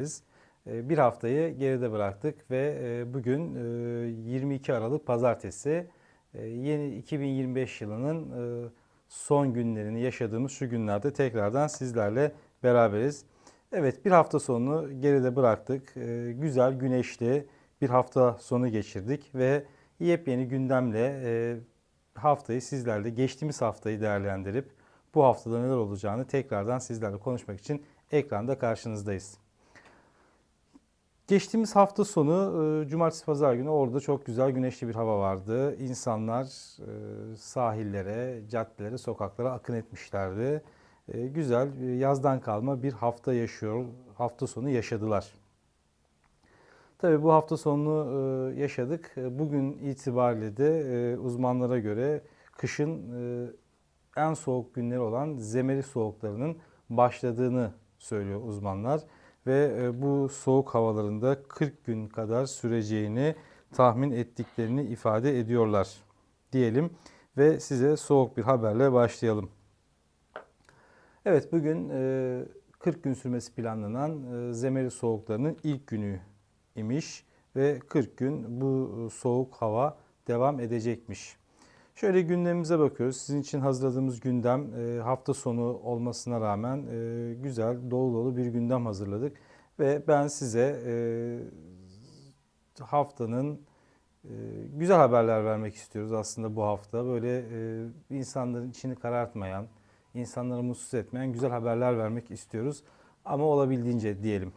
Biz e, bir haftayı geride bıraktık ve e, bugün e, 22 Aralık Pazartesi e, yeni 2025 yılının e, son günlerini yaşadığımız şu günlerde tekrardan sizlerle beraberiz. Evet bir hafta sonunu geride bıraktık. E, Güzel, güneşli bir hafta sonu geçirdik ve yepyeni gündemle e, haftayı sizlerle geçtiğimiz haftayı değerlendirip bu haftada neler olacağını tekrardan sizlerle konuşmak için ekranda karşınızdayız. Geçtiğimiz hafta sonu e, cumartesi pazar günü orada çok güzel güneşli bir hava vardı. İnsanlar e, sahillere, caddelere, sokaklara akın etmişlerdi. E, Güzel yazdan kalma bir hafta yaşıyor, hafta sonu yaşadılar. Tabii bu hafta sonunu yaşadık. Bugün itibariyle de uzmanlara göre kışın en soğuk günleri olan zemeri soğuklarının başladığını söylüyor uzmanlar ve e, bu soğuk havalarında 40 gün kadar süreceğini tahmin ettiklerini ifade ediyorlar diyelim ve size soğuk bir haberle başlayalım. Evet bugün e, 40 gün sürmesi planlanan e, zemeri soğuklarının ilk günü imiş ve 40 gün bu e, soğuk hava devam edecekmiş. Şöyle gündemimize bakıyoruz. Sizin için hazırladığımız gündem e, hafta sonu olmasına rağmen e, güzel, dolu dolu bir gündem hazırladık. Ve ben size e, haftanın güzel haberler vermek istiyoruz aslında bu hafta. Böyle insanların içini karartmayan, insanları mutsuz etmeyen güzel haberler vermek istiyoruz. Ama olabildiğince diyelim.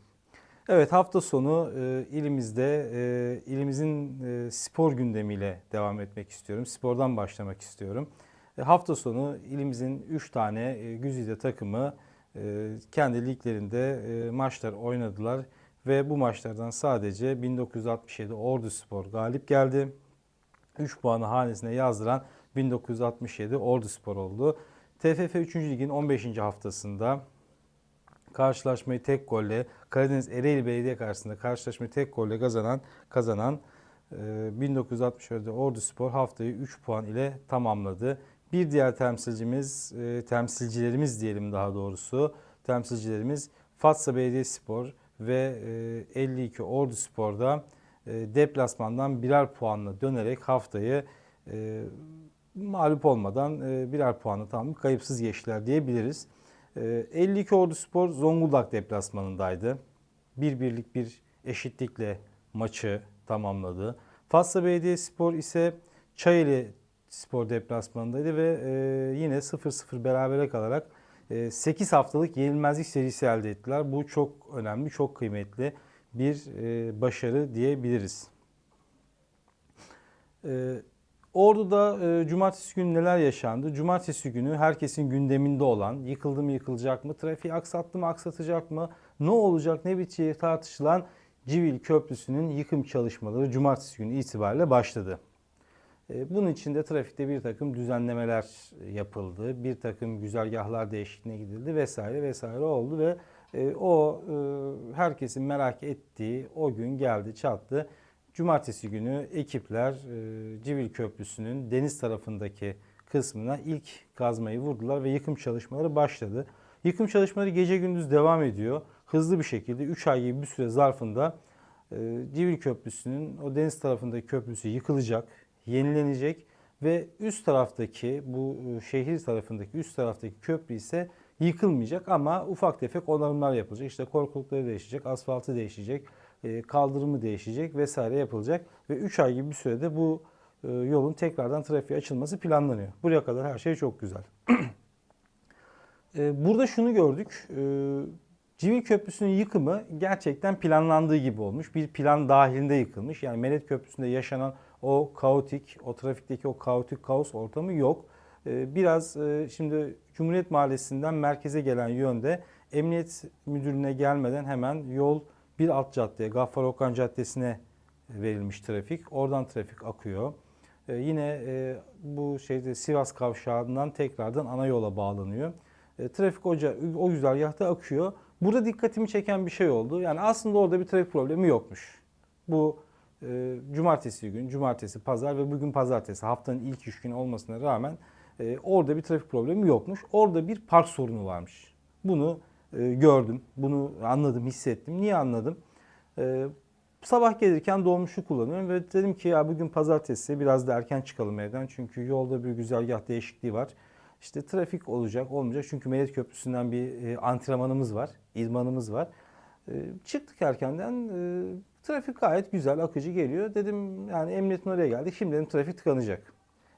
Evet hafta sonu e, ilimizde e, ilimizin e, spor gündemiyle devam etmek istiyorum. Spordan başlamak istiyorum. E, hafta sonu ilimizin 3 tane e, güzide takımı e, kendi liglerinde e, maçlar oynadılar ve bu maçlardan sadece 1967 Ordu Spor galip geldi. 3 puanı hanesine yazdıran 1967 Ordu Spor oldu. TFF 3. Lig'in 15. haftasında karşılaşmayı tek golle Karadeniz Ereğli Belediye karşısında karşılaşmayı tek golle kazanan kazanan e, 1967 Ordu Spor haftayı 3 puan ile tamamladı. Bir diğer temsilcimiz, e, temsilcilerimiz diyelim daha doğrusu, temsilcilerimiz Fatsa Belediyespor ve e, 52 Ordu Spor'da e, deplasmandan birer puanla dönerek haftayı e, mağlup olmadan e, birer puanla tamam kayıpsız geçtiler diyebiliriz. E, 52 Ordu Spor Zonguldak deplasmanındaydı. Bir birlik bir eşitlikle maçı tamamladı. Fatsa Belediyespor ise Çayeli Spor deplasmanındaydı ve e, yine 0-0 berabere kalarak e, 8 haftalık yenilmezlik serisi elde ettiler. Bu çok önemli, çok kıymetli bir e, başarı diyebiliriz. Ordu'da e, cumartesi günü neler yaşandı? Cumartesi günü herkesin gündeminde olan yıkıldı mı yıkılacak mı, trafiği aksattı mı aksatacak mı, ne olacak ne biteceği tartışılan Civil Köprüsü'nün yıkım çalışmaları cumartesi günü itibariyle başladı. E, Bunun için de trafikte bir takım düzenlemeler yapıldı, bir takım güzergahlar değişikliğine gidildi vesaire vesaire oldu ve e, o e, herkesin merak ettiği o gün geldi çattı. Cumartesi günü ekipler e, Civil Köprüsü'nün deniz tarafındaki kısmına ilk kazmayı vurdular ve yıkım çalışmaları başladı. Yıkım çalışmaları gece gündüz devam ediyor. Hızlı bir şekilde 3 ay gibi bir süre zarfında e, Civil Köprüsü'nün o deniz tarafındaki köprüsü yıkılacak, yenilenecek ve üst taraftaki bu e, şehir tarafındaki üst taraftaki köprü ise yıkılmayacak ama ufak tefek onarımlar yapılacak. İşte korkulukları değişecek, asfaltı değişecek, kaldırımı değişecek vesaire yapılacak ve 3 ay gibi bir sürede bu e, yolun tekrardan trafiğe açılması planlanıyor. Buraya kadar her şey çok güzel. E, Burada şunu gördük. Civil Köprüsü'nün yıkımı gerçekten planlandığı gibi olmuş. Bir plan dahilinde yıkılmış. Yani Melet Köprüsü'nde yaşanan o kaotik, o trafikteki o kaotik kaos ortamı yok. Biraz şimdi Cumhuriyet Mahallesi'nden merkeze gelen yönde Emniyet Müdürlüğü'ne gelmeden hemen yol bir alt caddeye, Gaffar Okan Caddesi'ne verilmiş trafik. Oradan trafik akıyor. Ee, yine e, bu şeyde Sivas kavşağından tekrardan ana yola bağlanıyor. E, trafik oca, o güzergahta akıyor. Burada dikkatimi çeken bir şey oldu. Yani aslında orada bir trafik problemi yokmuş. Bu e, cumartesi gün, cumartesi, pazar ve bugün pazartesi haftanın ilk üç günü olmasına rağmen e, orada bir trafik problemi yokmuş. Orada bir park sorunu varmış. Bunu e, gördüm. Bunu anladım, hissettim. Niye anladım? E, sabah gelirken dolmuşu kullanıyorum ve dedim ki ya bugün pazartesi biraz da erken çıkalım evden. Çünkü yolda bir güzergah değişikliği var. İşte trafik olacak, olmayacak. Çünkü Medet Köprüsü'nden bir e, antrenmanımız var, idmanımız var. E, çıktık erkenden. E, trafik gayet güzel, akıcı geliyor. Dedim yani emniyetin oraya geldik. Şimdi dedim trafik tıkanacak.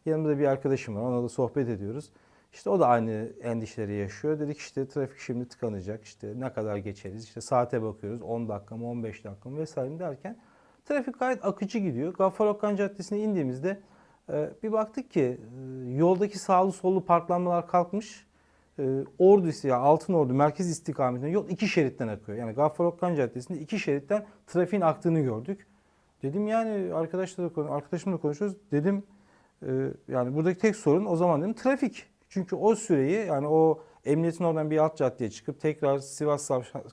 Yanımda bir arkadaşım var. Onunla da sohbet ediyoruz. İşte o da aynı endişeleri yaşıyor. Dedik işte trafik şimdi tıkanacak. İşte ne kadar geçeriz? İşte saate bakıyoruz. 10 dakika mı 15 dakika mı vesaire derken trafik gayet akıcı gidiyor. Gaffar Okkan Caddesi'ne indiğimizde e, bir baktık ki e, yoldaki sağlı sollu parklanmalar kalkmış. E, Ordu ya Altın Ordu merkez istikametine yol iki şeritten akıyor. Yani Gaffar Okkan Caddesi'nde iki şeritten trafiğin aktığını gördük. Dedim yani arkadaşlarla arkadaşımla konuşuyoruz. Dedim yani buradaki tek sorun o zaman dedim trafik. Çünkü o süreyi yani o emniyetin oradan bir alt caddeye çıkıp tekrar Sivas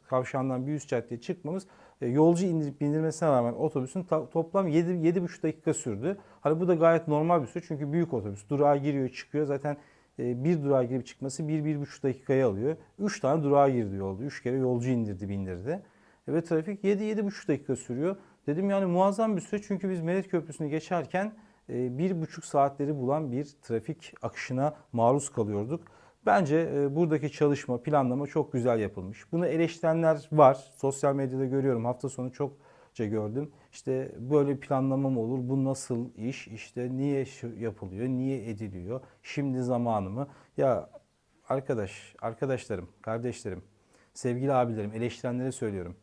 kavşağından bir üst caddeye çıkmamız e, yolcu indirip bindirmesine rağmen otobüsün toplam 7 7,5 dakika sürdü. Hani bu da gayet normal bir süre çünkü büyük otobüs durağa giriyor çıkıyor zaten e, bir durağa girip çıkması 1-1,5 dakikayı alıyor. 3 tane durağa girdi yolda. 3 kere yolcu indirdi bindirdi. E, ve trafik 7-7,5 dakika sürüyor. Dedim yani muazzam bir süre çünkü biz Medet Köprüsü'nü geçerken bir buçuk saatleri bulan bir trafik akışına maruz kalıyorduk. Bence e, buradaki çalışma, planlama çok güzel yapılmış. Bunu eleştirenler var. Sosyal medyada görüyorum. Hafta sonu çokça gördüm. İşte böyle planlama mı olur? Bu nasıl iş? İşte niye yapılıyor? Niye ediliyor? Şimdi zamanı mı? Ya arkadaş, arkadaşlarım, kardeşlerim, sevgili abilerim, eleştirenlere söylüyorum.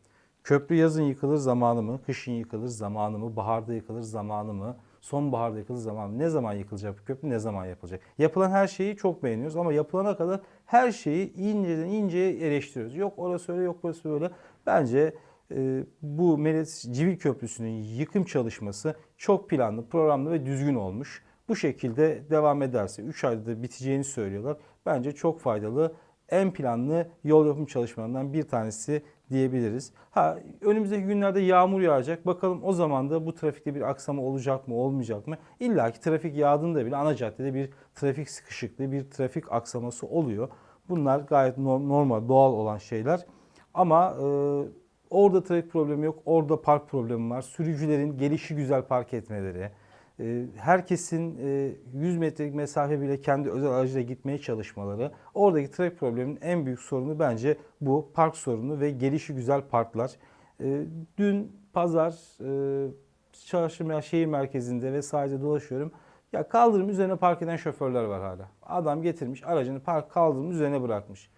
Köprü yazın yıkılır zamanı mı? Kışın yıkılır zamanı mı? Baharda yıkılır zamanı mı? Sonbaharda yıkıldığı zaman ne zaman yıkılacak bu köprü ne zaman yapılacak? Yapılan her şeyi çok beğeniyoruz ama yapılana kadar her şeyi inceden inceye eleştiriyoruz. Yok orası öyle yok burası öyle. Bence e, bu Meles Civil Köprüsü'nün yıkım çalışması çok planlı, programlı ve düzgün olmuş. Bu şekilde devam ederse 3 ayda da biteceğini söylüyorlar. Bence çok faydalı en planlı yol yapım çalışmalarından bir tanesi diyebiliriz. Ha önümüzdeki günlerde yağmur yağacak. Bakalım o zaman da bu trafikte bir aksama olacak mı, olmayacak mı? İlla ki trafik yağdığında bile ana caddede bir trafik sıkışıklığı, bir trafik aksaması oluyor. Bunlar gayet normal, doğal olan şeyler. Ama e, orada trafik problemi yok, orada park problemi var. Sürücülerin gelişi güzel park etmeleri, herkesin 100 e, metrelik mesafe bile kendi özel aracıyla gitmeye çalışmaları. Oradaki trafik probleminin en büyük sorunu bence bu park sorunu ve gelişi güzel parklar. Ee, dün pazar e, çalıştığım şehir merkezinde ve sadece dolaşıyorum. Ya kaldırım üzerine park eden şoförler var hala. Adam getirmiş aracını park kaldırım üzerine bırakmış.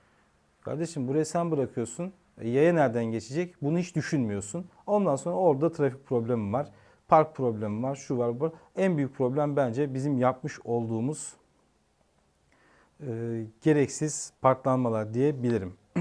Kardeşim buraya sen bırakıyorsun. E, yaya nereden geçecek? Bunu hiç düşünmüyorsun. Ondan sonra orada trafik problemi var park problemi var, şu var, bu. En büyük problem bence bizim yapmış olduğumuz e, gereksiz parklanmalar diyebilirim.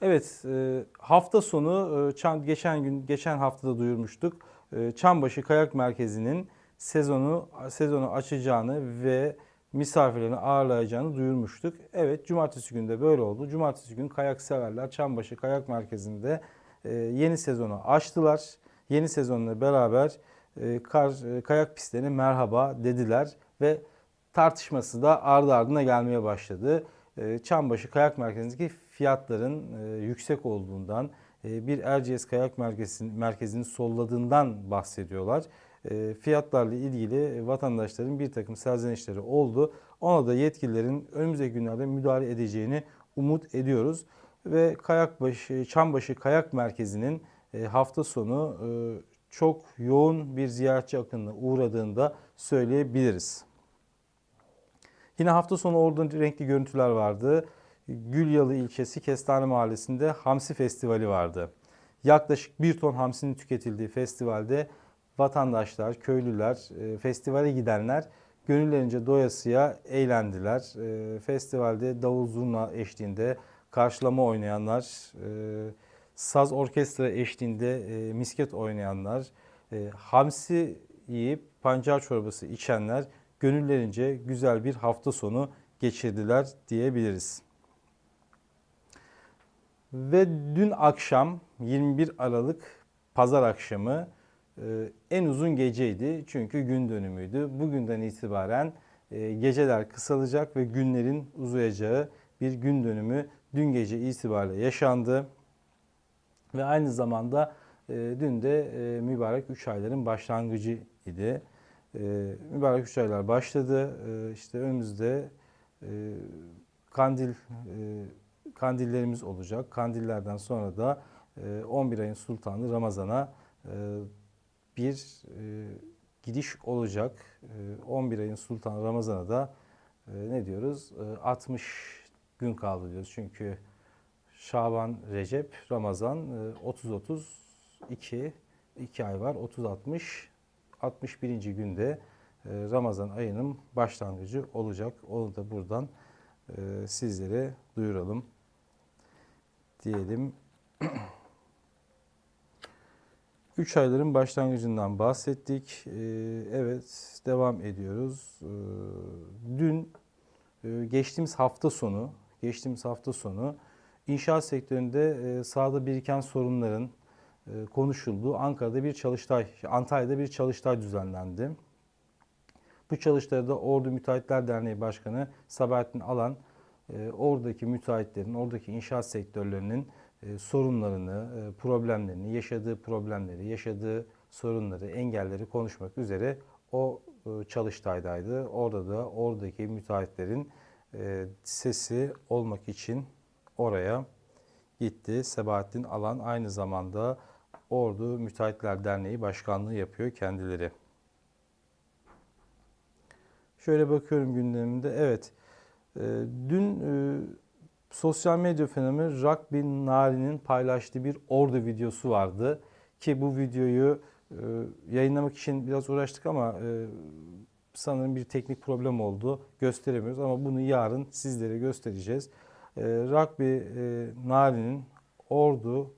evet, e, hafta sonu e, Çam, geçen gün geçen haftada duyurmuştuk. E, Çambaşı Kayak Merkezi'nin sezonu sezonu açacağını ve misafirlerini ağırlayacağını duyurmuştuk. Evet, cumartesi günü de böyle oldu. Cumartesi günü kayak severler Çambaşı Kayak Merkezi'nde e, yeni sezonu açtılar. Yeni sezonla beraber kar, e, kayak pistlerine merhaba dediler ve tartışması da ardı ardına gelmeye başladı. E, Çambaşı Kayak Merkezi'ndeki fiyatların yüksek olduğundan, bir Erciyes Kayak Merkezi'nin merkezini solladığından bahsediyorlar. Fiyatlarla ilgili vatandaşların bir takım serzenişleri oldu. Ona da yetkililerin önümüzdeki günlerde müdahale edeceğini umut ediyoruz. Ve Kayakbaşı, Çambaşı Kayak Merkezi'nin hafta sonu çok yoğun bir ziyaretçi akınına uğradığında söyleyebiliriz. Yine hafta sonu orada renkli görüntüler vardı. Gülyalı ilçesi Kestane Mahallesi'nde Hamsi Festivali vardı. Yaklaşık bir ton hamsinin tüketildiği festivalde vatandaşlar, köylüler, e, festivale gidenler gönüllerince doyasıya eğlendiler. E, festivalde davul zurna eşliğinde karşılama oynayanlar, e, saz orkestra eşliğinde e, misket oynayanlar, e, hamsi yiyip pancar çorbası içenler gönüllerince güzel bir hafta sonu geçirdiler diyebiliriz. Ve dün akşam 21 Aralık pazar akşamı e, en uzun geceydi çünkü gün dönümüydü. Bugünden itibaren e, geceler kısalacak ve günlerin uzayacağı bir gün dönümü dün gece itibariyle yaşandı. Ve aynı zamanda e, dün de e, mübarek 3 ayların başlangıcı idi. E, mübarek 3 aylar başladı. E, işte önümüzde e, kandil e, kandillerimiz olacak. Kandillerden sonra da e, 11 ayın sultanı Ramazan'a e, bir e, gidiş olacak. E, 11 ayın sultanı Ramazan'a da e, ne diyoruz? E, 60 gün kaldı diyoruz. Çünkü Şaban, Recep, Ramazan 30-30 2 2 ay var. 30-60 61. günde e, Ramazan ayının başlangıcı olacak. Onu da buradan e, sizlere duyuralım diyelim. 3 ayların başlangıcından bahsettik. E, Evet, devam ediyoruz. Dün geçtiğimiz hafta sonu, geçtiğimiz hafta sonu inşaat sektöründe e, sahada biriken sorunların e, konuşulduğu Ankara'da bir çalıştay, Antalya'da bir çalıştay düzenlendi. Bu çalıştayda Ordu Müteahhitler Derneği Başkanı Sabahattin Alan, e, oradaki müteahhitlerin, oradaki inşaat sektörlerinin sorunlarını, problemlerini, yaşadığı problemleri, yaşadığı sorunları, engelleri konuşmak üzere o çalıştaydaydı. Orada da oradaki müteahhitlerin sesi olmak için oraya gitti. Sebahattin Alan aynı zamanda Ordu Müteahhitler Derneği Başkanlığı yapıyor kendileri. Şöyle bakıyorum gündemimde. Evet, e, dün e, sosyal medya fenomeni Rakbi Nari'nin paylaştığı bir Ordu videosu vardı. Ki bu videoyu e, yayınlamak için biraz uğraştık ama sanırım bir teknik problem oldu. Gösteremiyoruz ama bunu yarın sizlere göstereceğiz. E, Rugby e, Nari'nin Ordu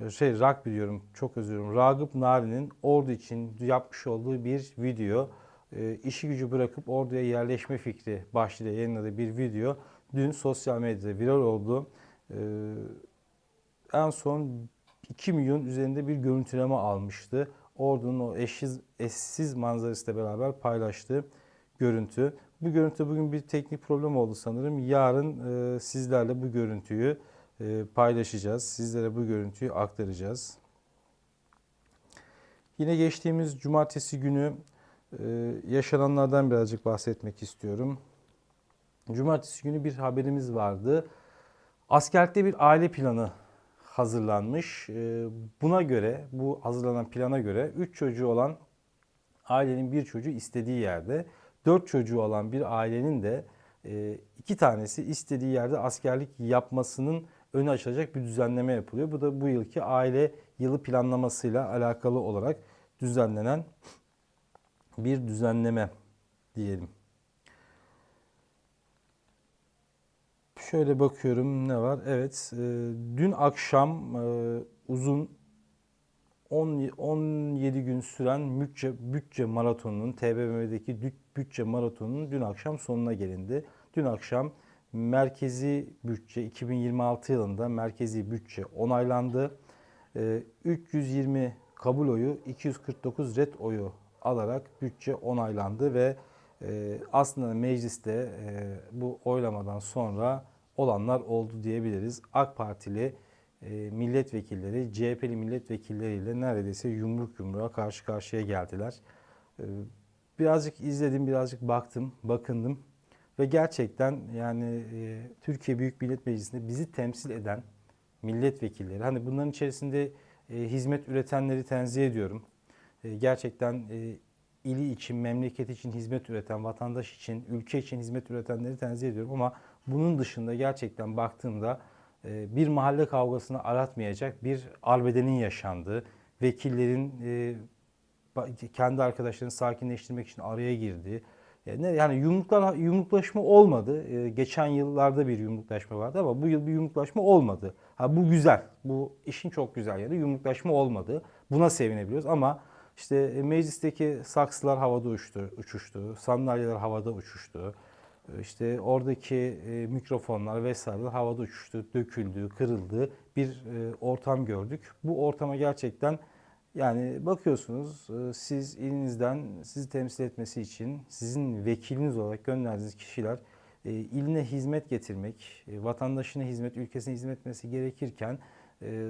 e, şey rugby diyorum çok özür dilerim. Ragıp Nari'nin Ordu için yapmış olduğu bir video. E, işi gücü bırakıp orduya yerleşme fikri başlığıyla yayınladığı bir video. Dün sosyal medyada viral oldu. E, en son 2 milyon üzerinde bir görüntüleme almıştı. Ordu'nun o eşsiz, eşsiz manzarasıyla beraber paylaştığı görüntü. Bu görüntü bugün bir teknik problem oldu sanırım. Yarın e, sizlerle bu görüntüyü e, paylaşacağız. Sizlere bu görüntüyü aktaracağız. Yine geçtiğimiz cumartesi günü e, yaşananlardan birazcık bahsetmek istiyorum. Cumartesi günü bir haberimiz vardı. Askerlikte bir aile planı hazırlanmış. E, buna göre, bu hazırlanan plana göre 3 çocuğu olan ailenin bir çocuğu istediği yerde, 4 çocuğu olan bir ailenin de e, iki tanesi istediği yerde askerlik yapmasının önü açılacak bir düzenleme yapılıyor. Bu da bu yılki aile yılı planlamasıyla alakalı olarak düzenlenen bir düzenleme diyelim. Şöyle bakıyorum ne var? Evet, e, dün akşam e, uzun 10, 17 gün süren bütçe, bütçe maratonunun, TBMM'deki bütçe maratonunun dün akşam sonuna gelindi. Dün akşam merkezi bütçe 2026 yılında merkezi bütçe onaylandı. E, 320 kabul oyu, 249 red oyu alarak bütçe onaylandı ve e, aslında mecliste e, bu oylamadan sonra olanlar oldu diyebiliriz. AK Partili e, milletvekilleri, CHP'li milletvekilleriyle neredeyse yumruk yumruğa karşı karşıya geldiler. Birazcık izledim, birazcık baktım, bakındım ve gerçekten yani e, Türkiye Büyük Millet Meclisi'nde bizi temsil eden milletvekilleri, hani bunların içerisinde e, hizmet üretenleri tenzih ediyorum. E, gerçekten e, ili için, memleket için hizmet üreten, vatandaş için, ülke için hizmet üretenleri tenzih ediyorum ama bunun dışında gerçekten baktığımda e, bir mahalle kavgasını aratmayacak bir arbedenin yaşandığı, vekillerin e, kendi arkadaşlarını sakinleştirmek için araya girdiği, yani, yani yumruklar, yumruklaşma olmadı. E, geçen yıllarda bir yumruklaşma vardı ama bu yıl bir yumruklaşma olmadı. Ha bu güzel. Bu işin çok güzel yanı yumruklaşma olmadı. Buna sevinebiliyoruz ama işte meclisteki saksılar havada uçtu, uçuştu, sandalyeler havada uçuştu. İşte oradaki e, mikrofonlar vesaireler havada uçuştu, döküldü, kırıldı bir e, ortam gördük. Bu ortama gerçekten yani bakıyorsunuz e, siz ilinizden sizi temsil etmesi için sizin vekiliniz olarak gönderdiğiniz kişiler e, iline hizmet getirmek, e, vatandaşına hizmet, ülkesine hizmet etmesi gerekirken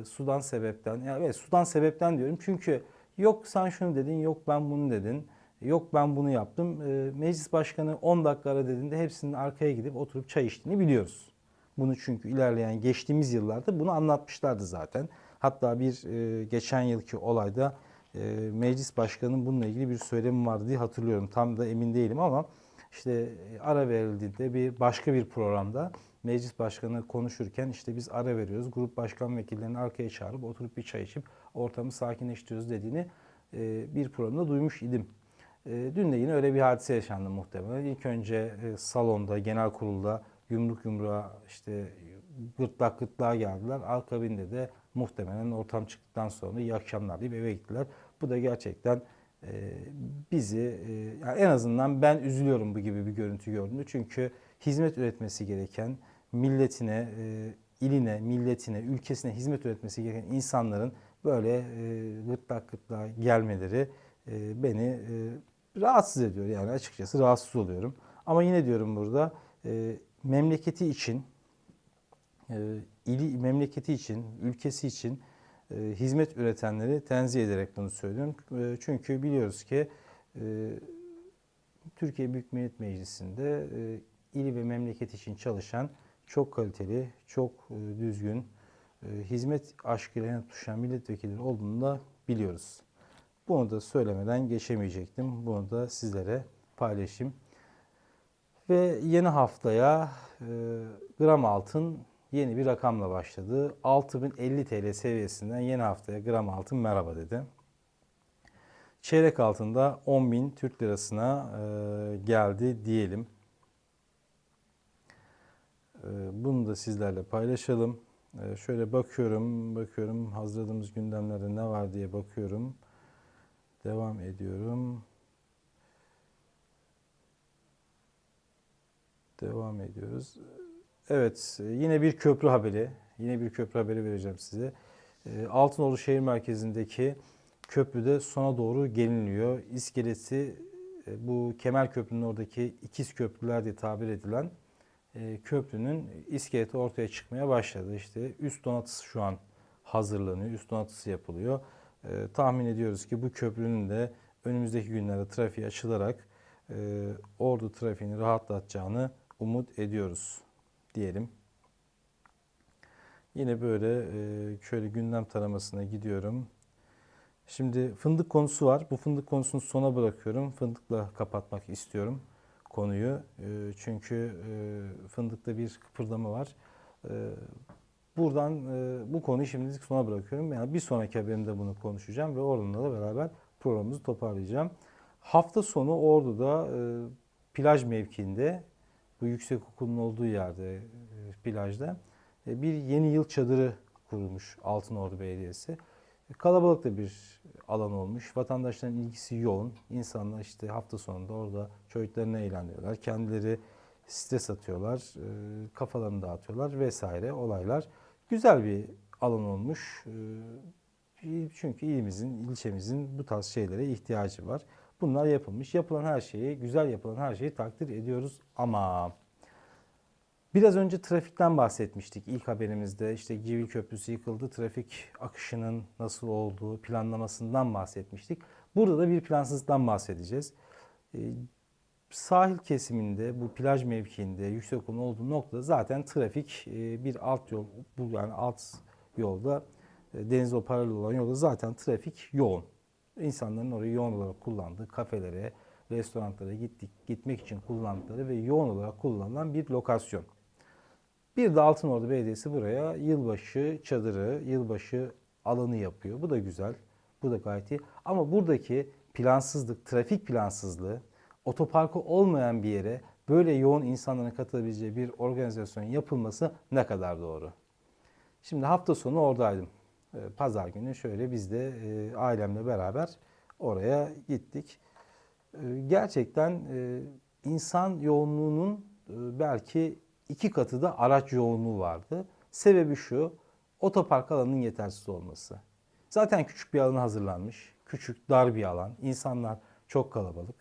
sudan sebepten, yani evet sudan sebepten diyorum çünkü yok sen şunu dedin, yok ben bunu dedin, yok ben bunu yaptım. Meclis başkanı 10 dakika ara dediğinde hepsinin arkaya gidip oturup çay içtiğini biliyoruz. Bunu çünkü ilerleyen geçtiğimiz yıllarda bunu anlatmışlardı zaten. Hatta bir e, geçen yılki olayda e, meclis başkanının bununla ilgili bir söylemi vardı diye hatırlıyorum. Tam da emin değilim ama işte e, ara verildiğinde bir başka bir programda meclis başkanı konuşurken işte biz ara veriyoruz. Grup başkan vekillerini arkaya çağırıp oturup bir çay içip ortamı sakinleştiriyoruz dediğini e, bir programda duymuş idim. E, dün de yine öyle bir hadise yaşandı muhtemelen. İlk önce e, salonda, genel kurulda yumruk yumruğa işte gırtlak gırtlağa geldiler. Akabinde de muhtemelen ortam çıktıktan sonra iyi akşamlar deyip eve gittiler. Bu da gerçekten e, bizi e, yani en azından ben üzülüyorum bu gibi bir görüntü gördüğümde. Çünkü hizmet üretmesi gereken milletine, e, iline, milletine, ülkesine hizmet üretmesi gereken insanların böyle e, gırtlak gırtlağa gelmeleri e, beni e, rahatsız ediyor. Yani açıkçası rahatsız oluyorum. Ama yine diyorum burada e, memleketi için, e, ili memleketi için, ülkesi için e, hizmet üretenleri tenzih ederek bunu söylüyorum. E, çünkü biliyoruz ki e, Türkiye Büyük Millet Meclisi'nde e, ili ve memleket için çalışan çok kaliteli, çok e, düzgün, e, hizmet aşkıyla tutuşan milletvekilleri olduğunu da biliyoruz. Bunu da söylemeden geçemeyecektim. Bunu da sizlere paylaşayım. Ve yeni haftaya e, gram altın yeni bir rakamla başladı. 6050 TL seviyesinden yeni haftaya gram altın merhaba dedi. Çeyrek altında 10.000 Türk lirasına e, geldi diyelim. E, bunu da sizlerle paylaşalım. E, şöyle bakıyorum, bakıyorum hazırladığımız gündemlerde ne var diye bakıyorum. Devam ediyorum. Devam ediyoruz. Evet, yine bir köprü haberi. Yine bir köprü haberi vereceğim size. E, Altınoğlu şehir merkezindeki köprüde sona doğru geliniliyor. İskelesi e, bu Kemal Köprü'nün oradaki ikiz köprüler diye tabir edilen e, köprünün iskeleti ortaya çıkmaya başladı. İşte üst donatısı şu an hazırlanıyor. Üst donatısı yapılıyor. Tahmin ediyoruz ki bu köprünün de önümüzdeki günlerde trafiğe açılarak ordu trafiğini rahatlatacağını umut ediyoruz diyelim. Yine böyle e, şöyle gündem taramasına gidiyorum. Şimdi fındık konusu var. Bu fındık konusunu sona bırakıyorum. Fındıkla kapatmak istiyorum konuyu. E, çünkü e, fındıkta bir kıpırdama var. Buradan bu konuyu şimdilik sona bırakıyorum. Yani bir sonraki haberimde bunu konuşacağım ve oradan da beraber programımızı toparlayacağım. Hafta sonu Ordu'da plaj mevkiinde bu yüksek okulun olduğu yerde e, plajda e, bir yeni yıl çadırı kurulmuş Altınordu Belediyesi. E, kalabalık da bir alan olmuş. Vatandaşların ilgisi yoğun. İnsanlar işte hafta sonunda orada çocuklarını eğlendiriyorlar. Kendileri stres atıyorlar, kafalarını dağıtıyorlar vesaire olaylar. Güzel bir alan olmuş. Çünkü ilimizin, ilçemizin bu tarz şeylere ihtiyacı var. Bunlar yapılmış. Yapılan her şeyi, güzel yapılan her şeyi takdir ediyoruz ama biraz önce trafikten bahsetmiştik ilk haberimizde. İşte Givil Köprüsü yıkıldı, trafik akışının nasıl olduğu planlamasından bahsetmiştik. Burada da bir plansızlıktan bahsedeceğiz. Ee, sahil kesiminde, bu plaj mevkiinde, yüksek okulun olduğu noktada zaten trafik e, bir alt yol, bu yani alt yolda, e, deniz o paralel olan yolda zaten trafik yoğun insanların orayı yoğun olarak kullandığı kafelere, restoranlara gittik, gitmek için kullandıkları ve yoğun olarak kullanılan bir lokasyon. Bir de Altınordu Belediyesi buraya yılbaşı çadırı, yılbaşı alanı yapıyor. Bu da güzel. Bu da gayet iyi. Ama buradaki plansızlık, trafik plansızlığı, otoparkı olmayan bir yere böyle yoğun insanların katılabileceği bir organizasyon yapılması ne kadar doğru? Şimdi hafta sonu oradaydım. Ee, pazar günü şöyle biz de e, ailemle beraber oraya gittik. Ee, gerçekten e, insan yoğunluğunun e, belki iki katı da araç yoğunluğu vardı. Sebebi şu, otopark alanının yetersiz olması. Zaten küçük bir alan hazırlanmış. Küçük, dar bir alan. İnsanlar çok kalabalık.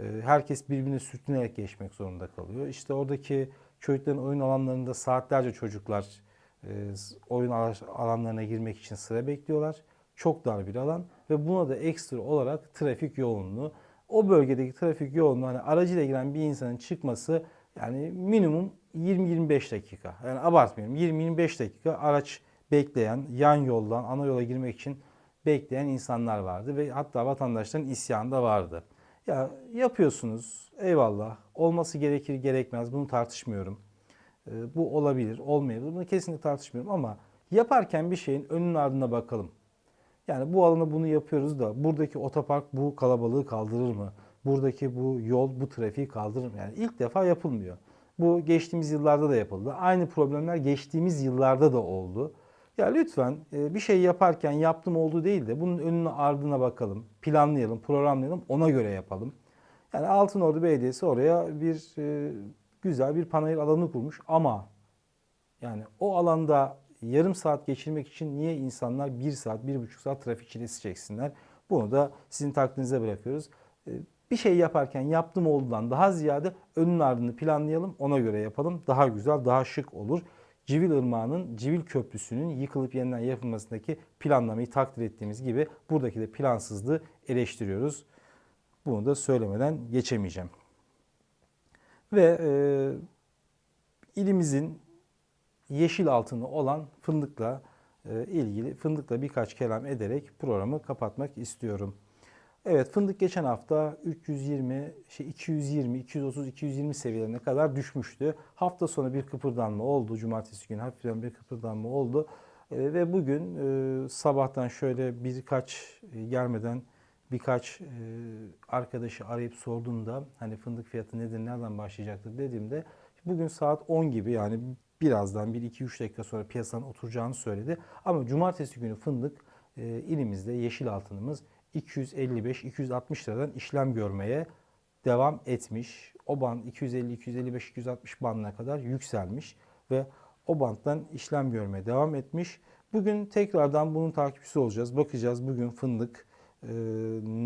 E, herkes birbirine sürtünerek geçmek zorunda kalıyor. İşte oradaki çocukların oyun alanlarında saatlerce çocuklar oyun alanlarına girmek için sıra bekliyorlar. Çok dar bir alan ve buna da ekstra olarak trafik yoğunluğu. O bölgedeki trafik yoğunluğu hani aracıyla giren bir insanın çıkması yani minimum 20-25 dakika. Yani abartmıyorum 20-25 dakika araç bekleyen, yan yoldan ana yola girmek için bekleyen insanlar vardı ve hatta vatandaşların isyanı da vardı. Ya yapıyorsunuz eyvallah olması gerekir gerekmez bunu tartışmıyorum. Ee, bu olabilir olmayabilir bunu kesinlikle tartışmıyorum ama yaparken bir şeyin önünün ardına bakalım. Yani bu alana bunu yapıyoruz da buradaki otopark bu kalabalığı kaldırır mı? Buradaki bu yol bu trafiği kaldırır mı? Yani ilk defa yapılmıyor. Bu geçtiğimiz yıllarda da yapıldı. Aynı problemler geçtiğimiz yıllarda da oldu. Ya lütfen e, bir şey yaparken yaptım olduğu değil de bunun önüne ardına bakalım, planlayalım, programlayalım, ona göre yapalım. Yani Altınordu Belediyesi oraya bir e, güzel bir panayır alanı kurmuş ama yani o alanda yarım saat geçirmek için niye insanlar bir saat, bir buçuk saat trafik çilesi çeksinler? Bunu da sizin takdirinize bırakıyoruz. E, bir şey yaparken yaptım olduğundan daha ziyade önün ardını planlayalım, ona göre yapalım. Daha güzel, daha şık olur. Civil Irmağı'nın Civil Köprüsü'nün yıkılıp yeniden yapılmasındaki planlamayı takdir ettiğimiz gibi buradaki de plansızlığı eleştiriyoruz. Bunu da söylemeden geçemeyeceğim. Ve e, ilimizin yeşil altını olan fındıkla e, ilgili fındıkla birkaç kelam ederek programı kapatmak istiyorum. Evet fındık geçen hafta 320, şey 220, 230, 220 seviyelerine kadar düşmüştü. Hafta sonu bir kıpırdanma oldu. Cumartesi günü hafiften bir kıpırdanma oldu. E, ve bugün e, sabahtan şöyle birkaç e, gelmeden birkaç e, arkadaşı arayıp sorduğumda hani fındık fiyatı nedir, nereden başlayacaktır dediğimde bugün saat 10 gibi yani birazdan 1-2-3 dakika sonra piyasanın oturacağını söyledi. Ama cumartesi günü fındık e, ilimizde yeşil altınımız 255-260 liradan işlem görmeye devam etmiş. O band 250, 255, 260 bandına kadar yükselmiş ve o banttan işlem görmeye devam etmiş. Bugün tekrardan bunun takipçisi olacağız. Bakacağız bugün fındık e,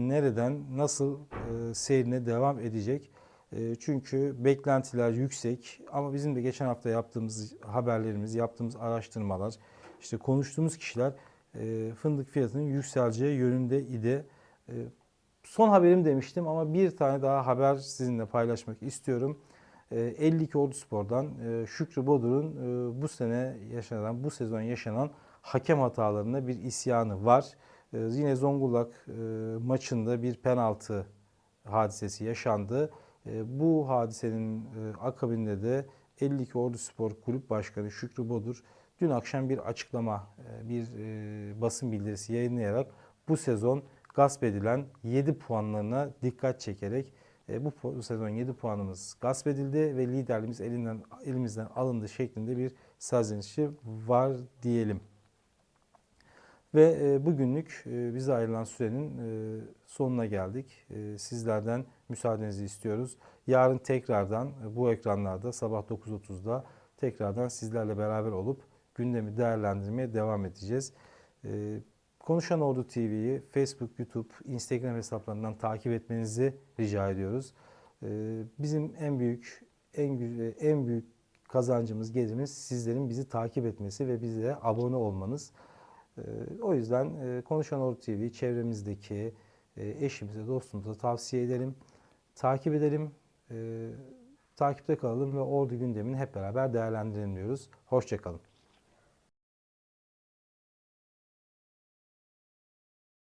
nereden nasıl e, seyrine devam edecek. E, çünkü beklentiler yüksek ama bizim de geçen hafta yaptığımız haberlerimiz, yaptığımız araştırmalar, işte konuştuğumuz kişiler e, fındık fiyatının yükseleceği yönünde idi. E, son haberim demiştim ama bir tane daha haber sizinle paylaşmak istiyorum. 52 Ordu Spor'dan Şükrü Bodur'un bu sene yaşanan, bu sezon yaşanan hakem hatalarına bir isyanı var. Yine Zonguldak maçında bir penaltı hadisesi yaşandı. Bu hadisenin akabinde de 52 Ordu Spor Kulüp Başkanı Şükrü Bodur dün akşam bir açıklama, e, bir e, basın bildirisi yayınlayarak bu sezon gasp edilen 7 puanlarına dikkat çekerek e, bu sezon 7 puanımız gasp edildi ve liderliğimiz elinden elimizden alındı şeklinde bir serzenişi var diyelim. Ve bugünlük bize ayrılan sürenin sonuna geldik. Sizlerden müsaadenizi istiyoruz. Yarın tekrardan bu ekranlarda sabah 9.30'da tekrardan sizlerle beraber olup gündemi değerlendirmeye devam edeceğiz. Konuşan Ordu TV'yi Facebook, YouTube, Instagram hesaplarından takip etmenizi rica ediyoruz. Bizim en büyük en güzel, en büyük kazancımız, gelirimiz sizlerin bizi takip etmesi ve bize abone olmanız. Ee, o yüzden e, Konuşan Ordu TV'yi çevremizdeki e, eşimize, dostumuza tavsiye edelim. Takip edelim. E, takipte kalalım ve ordu gündemini hep beraber değerlendirelim diyoruz. Hoşçakalın.